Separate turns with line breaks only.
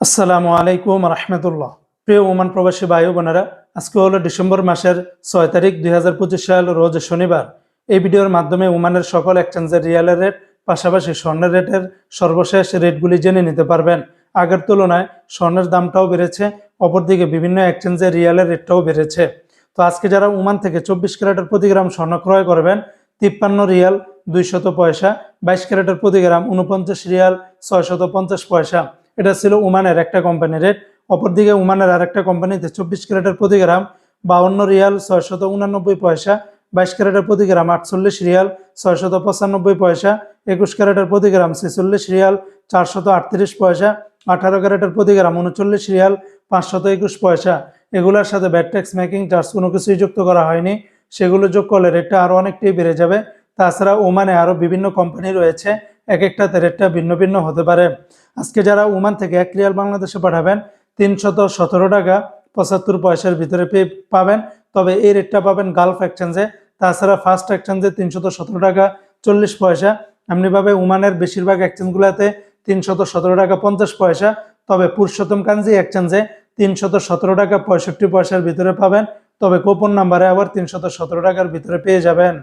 আসসালামু আলাইকুম রহমতুল্লাহ। প্রিয় ওমান প্রবাসী ভাই বোনেরা, আজকে হলো ডিসেম্বর মাসের ছয় তারিখ দুই হাজার পঁচিশ সাল, রোজ শনিবার। এই ভিডিওর মাধ্যমে ওমানের সকল এক্সচেঞ্জের রিয়ালের রেট পাশাপাশি স্বর্ণের রেটের সর্বশেষ রেটগুলি জেনে নিতে পারবেন। আগের তুলনায় স্বর্ণের দামটাও বেড়েছে, অপরদিকে বিভিন্ন এক্সচেঞ্জের রিয়ালের রেটটাও বেড়েছে। তো আজকে যারা ওমান থেকে চব্বিশ ক্যারেটের প্রতি গ্রাম স্বর্ণ ক্রয় করবেন, তিপ্পান্ন রিয়াল দুইশত পয়সা, বাইশ ক্যারেটের প্রতি গ্রাম উনপঞ্চাশ রিয়াল ছয়শত পঞ্চাশ পয়সা। এটা ছিল ওমানের একটা কোম্পানির রেট অপরদিকে ওমানের আরেকটা কোম্পানিতে চব্বিশ ক্যারেটের প্রতি গ্রাম, বাউন্ন রিয়াল, ছয়শত উনানব্বই পয়সা, বাইশ ক্যারেটের প্রতি গ্রাম, আটচল্লিশ রিয়াল, ছয়শত পঁচানব্বই পয়সা, একুশ ক্যারেটের প্রতি গ্রাম, ছেচল্লিশ রিয়াল, চারশত আটত্রিশ পয়সা, আঠারো ক্যারেটের প্রতি গ্রাম, উনচল্লিশ রিয়াল, পাঁচশত একুশ পয়সা। এগুলোর সাথে ব্যাট ট্যাক্স মেকিং চার্জ কোনো কিছুই যুক্ত করা হয়নি। সেগুলো যোগ করলে রেটটা আরও অনেকটাই বেড়ে যাবে। তাছাড়া ওমানে আরও বিভিন্ন কোম্পানি রয়েছে। এক একটাতে রেটটা ভিন্ন ভিন্ন হতে পারে। আজকে যারা ওমান থেকে এক রিয়াল বাংলাদেশে পাঠাবেন, তিনশত সতেরো টাকা পঁচাত্তর পয়সার ভিতরে পেয়ে পাবেন। তবে এই রেটটা পাবেন গালফ এক্সচেঞ্জে তাছাড়া ফার্স্ট এক্সচেঞ্জে তিনশত সতেরো টাকা চল্লিশ পয়সা। এমনিভাবে ওমানের বেশিরভাগ এক্সচেঞ্জগুলোতে তিনশত সতেরো টাকা পঞ্চাশ পয়সা। তবে পুরুষোত্তম কাঞ্জি এক্সচেঞ্জে তিনশত সতেরো টাকা পঁয়ষট্টি পয়সার ভিতরে পাবেন। তবে কোপন নাম্বারে আবার তিনশত সতেরো টাকার ভিতরে পেয়ে যাবেন।